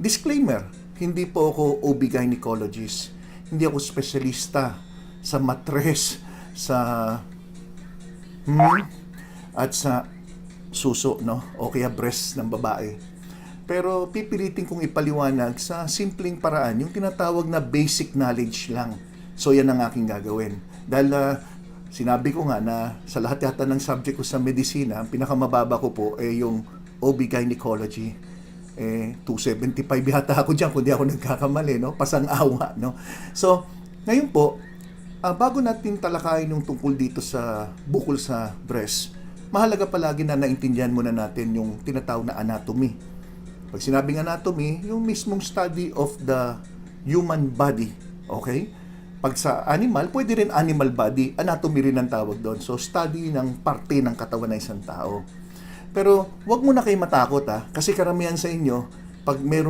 disclaimer, hindi po ako OB-gynecologist. Hindi ako espesyalista sa matres, sa hmm, at sa suso, no? O kaya breast ng babae. Pero pipilitin kong ipaliwanag sa simpleng paraan, yung tinatawag na basic knowledge lang. So yan ang aking gagawin. Dahil ah, sinabi ko nga na sa lahat yata ng subject ko sa medisina, ang pinakamababa ko po ay yung OB-gynecology. Eh, 275 yata ako dyan kung di ako nagkakamali, no? Pasang-awa, no? So, ngayon po, ah, bago natin talakayin yung tungkol dito sa bukol sa breast, mahalaga palagi na naintindihan muna natin yung tinatawag na anatomy. Pag sinabing anatomy, yung mismong study of the human body. Okay? Pag sa animal, pwede rin animal body. Anatomy rin ang tawag doon. So, study ng parte ng katawan ng isang tao. Pero, wag mo na kayo matakot ha. Kasi karamihan sa inyo, pag meron